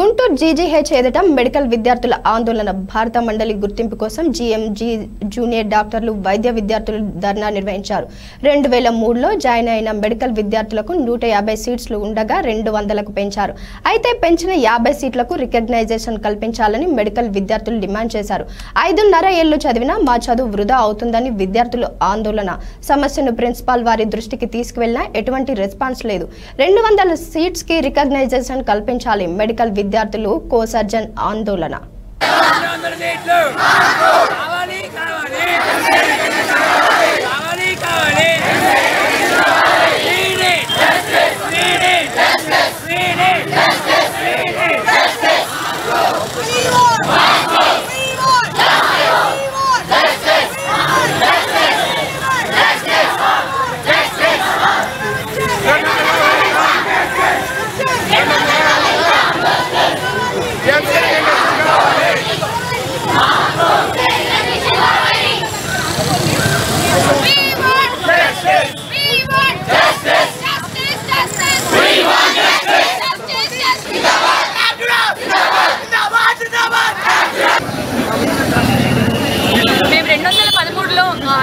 Guntur GGH ఎదుట medical విద్యార్థుల ఆందోళన భారత మండలి గుర్తింపు కోసం జీఎంజీ జూనియర్ డాక్టర్లు వైద్య విద్యార్థులు ధర్నా నిర్వహించారు. రెండు వేల మూడులో జాయిన్ అయిన మెడికల్ విద్యార్థులకు నూట యాభై సీట్లు ఉండగా రెండు వందలకు పెంచారు. అయితే పెంచిన యాభై సీట్లకు రికగ్నైజేషన్ కల్పించాలని మెడికల్ విద్యార్థులు డిమాండ్ చేశారు. ఐదున్నర ఏళ్ళు చదివినా మా చదువు వృధా అవుతుందని విద్యార్థులు ఆందోళన. సమస్యను ప్రిన్సిపాల్ వారి దృష్టికి తీసుకువెళ్ళినా ఎటువంటి రెస్పాన్స్ లేదు. రెండు వందల సీట్స్కి రికగ్నైజేషన్ కల్పించాలి. మెడికల్ విద్యార్థులు కోసర్జన్ ఆందోళన.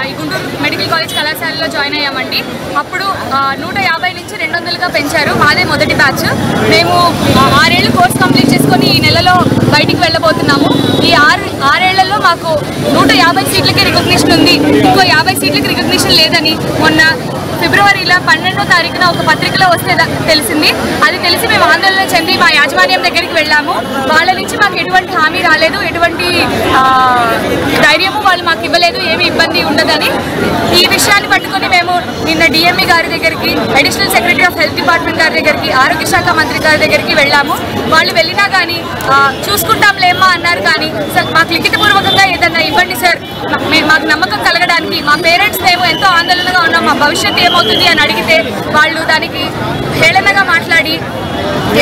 ఈ గుంటూరు మెడికల్ కాలేజ్ కళాశాలలో జాయిన్ అయ్యామండి. అప్పుడు నూట యాభై నుంచి రెండు వందలుగా పెంచారు మాదే మొదటి బ్యాచ్. మేము ఆరేళ్ళు కోర్స్ కంప్లీట్ చేసుకొని ఈ నెలలో బయటికి వెళ్ళబోతున్నాము. ఈ ఆరు ఆరేళ్ళలో మాకు నూట యాభై సీట్లకి రికగ్నిషన్ ఉంది. ఇంకో యాభై సీట్లకి రికగ్నిషన్ లేదని మొన్న ఫిబ్రవరిలో పన్నెండో తారీఖున ఒక పత్రికలో వస్తే తెలిసింది. అది తెలిసి మేము ఆందోళన చెంది మా యాజమాన్యం దగ్గరికి వెళ్ళాము. వాళ్ళ నుంచి మాకు ఎటువంటి హామీ రాలేదు. ఎటువంటి వాళ్ళు మాకు ఇవ్వలేదు ఏమి ఇబ్బంది ఉండదని. ఈ విషయాన్ని పట్టుకొని మేము నిన్న డిఎంఈ గారి దగ్గరికి additional secretary of health department గారి దగ్గరికి ఆరోగ్య శాఖ మంత్రి గారి దగ్గరికి వెళ్ళాము. వాళ్ళు వెళ్ళినా కానీ చూసుకుంటాం చూసుకుంటాంలేమ్మా అన్నారు కానీ సార్ మాకు లిఖితపూర్వకంగా ఏదన్నా ఇవ్వండి సార్. మాకు నమ్మకం కలగడానికి మా పేరెంట్స్ మేము ఎంతో ఆందోళనగా ఉన్నాం మా భవిష్యత్తు ఏమవుతుంది అని అడిగితే వాళ్ళు దానికి హేళనగా మాట్లాడి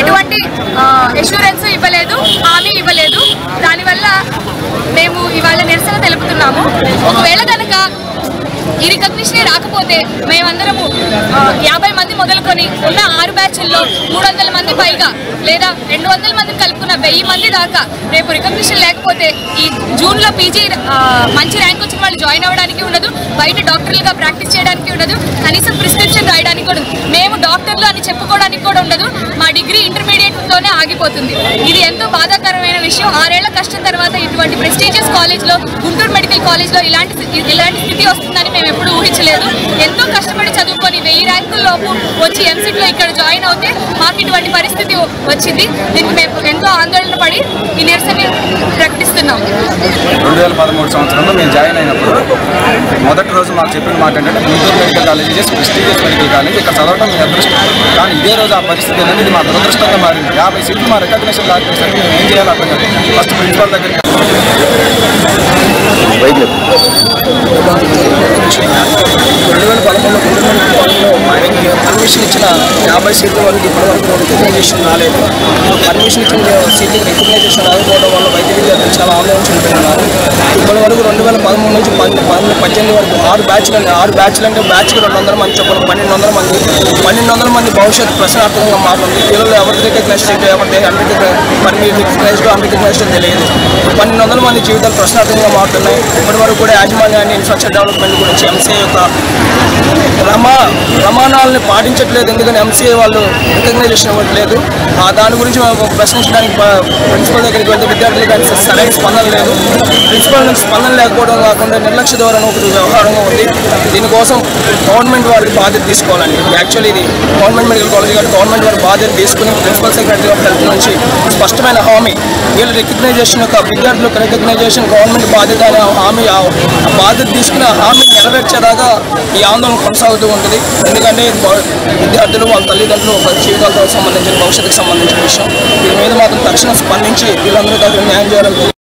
ఎటువంటి ఎష్యూరెన్స్ ఇవ్వలేదు హామీ ఇవ్వలేదు. దానివల్ల నిరసన ఒకవేళ కనుక ఈ రికగ్నిషన్ రాకపోతే మేమందరము యాభై మంది మొదలుకొని ఉన్న ఆరు బ్యాచ్ల్లో మూడు వందల మంది పైగా లేదా రెండు వందల మంది కలుపుకున్న వెయ్యి మంది దాకా రేపు రికగ్నిషన్ లేకపోతే ఈ జూన్లో పీజీ మంచి ర్యాంక్ వచ్చిన వాళ్ళు జాయిన్ అవ్వడానికి ఉండదు బయట డాక్టర్లుగా ప్రాక్టీస్ చేయడానికి ఉండదు కనీసం ప్రిస్క్రిప్షన్ రాయడానికి కూడా ఉండదు. మేము డాక్టర్లు అని చెప్పుకోవడానికి కూడా ఉండదు మా డిగ్రీ ఇంటర్మీడియట్తోనే ఆగిపోతుంది ఇది ఎంతో బాధాకరం కష్టం తర్వాత ఇటువంటి ప్రెస్టీజియస్ కాలేజ్లో గుంటూరు మెడికల్ కాలేజ్లో ఇలాంటి ఇలాంటి స్థితి వస్తుందని మేము ఎప్పుడూ ఊహించలేదు. ఎంతో కష్టపడి చదువుకొని వెయ్యి ర్యాంకుల్లోపు వచ్చి ఎంసీట్లో ఇక్కడ జాయిన్ అవుతే మాకు ఇటువంటి పరిస్థితి వచ్చింది. దీనికి మేము ఎంతో ఆందోళన పడి ఈ నిరసన ప్రకటి రెండు వేల పదమూడు సంవత్సరంలో మేము జాయిన్ అయినప్పుడు మొదటి రోజు మాకు చెప్పిన మాట ఏంటంటే Guntur medical college prestigious medical college ఇక్కడ చదవడం మీ అదృష్టం. కానీ ఇదే రోజు ఆ పరిస్థితి అనేది ఇది మా దురదృష్టంగా మారింది. యాభై సీట్లు మా రికగ్నేషన్ లేకపోయేసరికి మేము ఏం చేయాలి అర్థం కాదు ఫస్ట్ ప్రిన్సిపల్ దగ్గర రెండు వేల పదమూడులో గుంటూరు ఆయనకి పర్మిషన్ ఇచ్చిన యాభై సీట్ల వరకు ఇప్పటివరకు రికగ్నైజేషన్ రాలేదు పర్మిషన్ ఇచ్చిన సీట్లకి రికగ్నైజేషన్ రాకపోవడం వల్ల వైద్య విద్యార్థులు చాలా ఆందోళన వరకు రెండు వేల పదమూడు నుంచి పద్దెనిమిది వరకు ఆరు బ్యాచ్లు అండి. ఆరు బ్యాచ్లు అంటే బ్యాచ్కి రెండు వందల మంది చొప్పున పన్నెండు వందల మంది పన్నెండు వందల మంది భవిష్యత్తు ప్రశ్నార్థకంగా మారుతుంది పిల్లలు ఎవరి రికగ్నైజ్ సీట్ ఎవరి అందరికీ మరి క్లాస్లో అందరికీ క్లాస్లో తెలియదు. పన్నెండు వందల మంది జీవితాలు ప్రశ్నార్థకంగా మారుతున్నాయి. ఇప్పటి వరకు కూడా యాజమాన్యాన్ని ఇన్ఫ్రాస్ట్రక్చర్ డెవలప్మెంట్ గురించి ఎంసీఏ యొక్క రమా ప్రమాణాలను పాటించట్లేదు. ఎందుకని ఎంసీఏ వాళ్ళు రికగ్నైజేషన్ ఇవ్వట్లేదు. ఆ దాని గురించి ప్రశ్నించడానికి ప్రిన్సిపల్ దగ్గరికి వెళ్తే విద్యార్థులకు కానీ సరైన స్పందన లేదు. ప్రిన్సిపల్ నుంచి స్పందన లేకపోవడం కాకుండా నిర్లక్ష్య ధోరణి ఒకటి వ్యవహారంగా ఉంది. దీనికోసం గవర్నమెంట్ వారికి బాధ్యత తీసుకోవాలండి. యాక్చువల్లీ ఇది గవర్నమెంట్ మెడికల్ కాలేజ్ గారు గవర్నమెంట్ వారి బాధ్యత తీసుకుని ప్రిన్సిపల్ సెక్రటరీ ఆఫ్ హెల్త్ నుంచి స్పష్టమైన హామీ. వీళ్ళ రికగ్నైజేషన్ యొక్క విద్యార్థులకు రికగ్నైజేషన్ గవర్నమెంట్ బాధ్యత అనే హామీ ఆ బాధ్యత తీసుకుని ఆ హామీ నెరవేర్చేదాకా ఈ ఆందోళన కొనసాగుతూ ఉంటుంది. ఎందుకంటే విద్యార్థులు వాళ్ళ తల్లిదండ్రులు వాళ్ళ జీవితాలతో సంబంధించిన భవిష్యత్తుకు సంబంధించిన విషయం. దీని మీద మాత్రం తక్షణం స్పందించి వీళ్ళందరూ తగిన న్యాయం చేయాలని